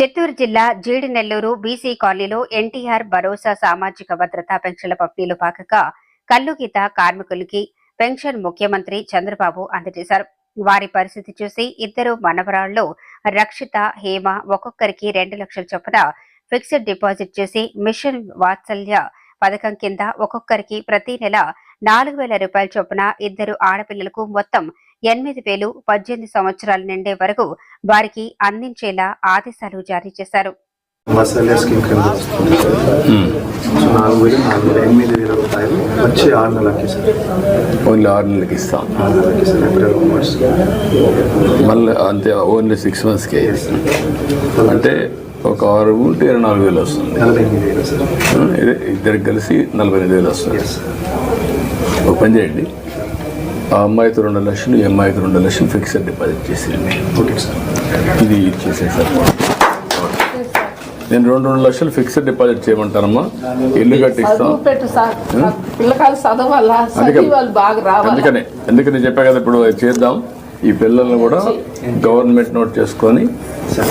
చిత్తూరు జిల్లా జీడినెల్లూరు బీసీ కాలనీలో ఎన్టీఆర్ భరోసా సామాజిక భద్రతా పెన్షన్ల పంపిణీలో భాగంగా కల్లుగీత కార్మికులకి పెన్షన్ ముఖ్యమంత్రి చంద్రబాబు అందజేశారు. వారి పరిస్థితి చూసి ఇద్దరు మనవరాళ్ళు రక్షిత హేమ ఒక్కొక్కరికి రెండు లక్షల చొప్పున ఫిక్స్డ్ డిపాజిట్ చేసి మిషన్ వాత్సల్య పథకం కింద ఒక్కొక్కరికి ప్రతి నెల నాలుగు వేల రూపాయల చొప్పున ఇద్దరు ఆడపిల్లలకు మొత్తం ఎనిమిది వేలు పద్దెనిమిది సంవత్సరాలు నిండే వరకు వారికి అందించేలా ఆదేశాలు జారీ చేశారు. మసాలా స్కీమ్ కింద వస్తుంది. సార్ సో నాలుగు వేలు నాలుగు వేలు ఎనిమిది వేల రూపాయలు వచ్చి ఆరు నెలలకి సార్ ఓన్లీ ఆరు నెలలకి ఇస్తాం. ఆరు నెలలకి సార్ ఏప్రిల్ onwards. మళ్ళీ అంతే ఓన్లీ సిక్స్ మంత్స్కే అంటే ఒక ఆరు ఉంటే ఇరవై నాలుగు వేలు వస్తుంది. నలభై ఎనిమిది వేలు సార్. ఇది ఇద్దరికి కలిసి నలభై ఎనిమిది వేలు వస్తుంది. ఒక పని చేయండి. ఆ అమ్మాయితో రెండు లక్షలు ఈ అమ్మాయితో రెండు లక్షలు ఫిక్స్డ్ డిపాజిట్ చేసేయండి ఓకే సార్ ఇది చేసేసారు నేను రెండు రెండు లక్షలు ఫిక్స్డ్ డిపాజిట్ చేయమంటానమ్మా. ఇల్లు కట్టిస్తాం. అందుకనే అందుకని చెప్పా కదా ఇప్పుడు అది చేద్దాం. ఈ పిల్లల్ని కూడా గవర్నమెంట్ నోట్ చేసుకొని సార్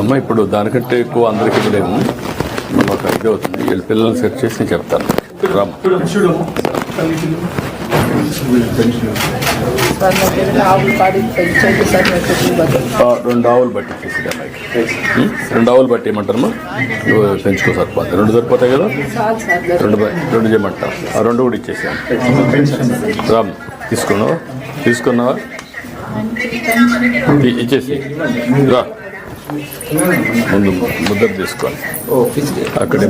అమ్మ ఇప్పుడు దానికంటే ఎక్కువ అందరికీ ఇవ్వలేము ఒక ఇది అవుతుంది. వీళ్ళ పిల్లల్ని సెట్ చేసి నేను చెప్తాను. రామ్ రెండు ఆవులు బట్టి రెండు ఆవులు బట్టి ఏమంటారమ్మా నువ్వు పెంచుకో సరిపోతుంది రెండు సరిపోతాయి కదా? రెండు బ- రెండు చేయమంటారు ఆ రెండు కూడా ఇచ్చేసాను రామ్ తీసుకున్నావా? తీసుకున్నావా? ఇచ్చేసి. రా. ముందు ముద్ర తీసుకోండి అక్కడే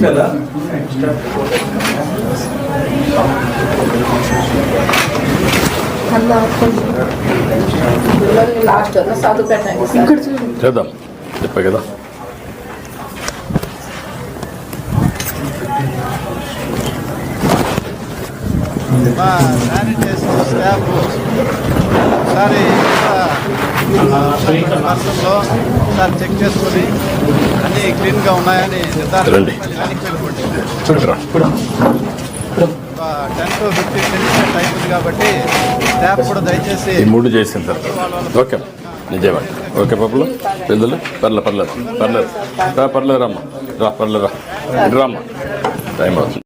లాస్ట్ చేద్దాం. చెప్పా కదా. శానిటైజర్ స్టాఫ్ ఒకసారి ఒకసారి చెక్ చేసుకొని అన్నీ క్లీన్గా ఉన్నాయని నిర్ధారణ టెన్ టు ఫిఫ్టీన్ మినిట్స్ ఉంది కాబట్టి స్టాఫ్ కూడా దయచేసి మూడు చేసిన తర్వాత ఓకే. నిజమే. ఓకే పప్పులు? పిల్లలు పర్లే పర్లేదు. పర్లేదు. రా పర్లేదు రామ్మా. రా పర్లేదు రా. రామ్మా టైం అవుతుంది.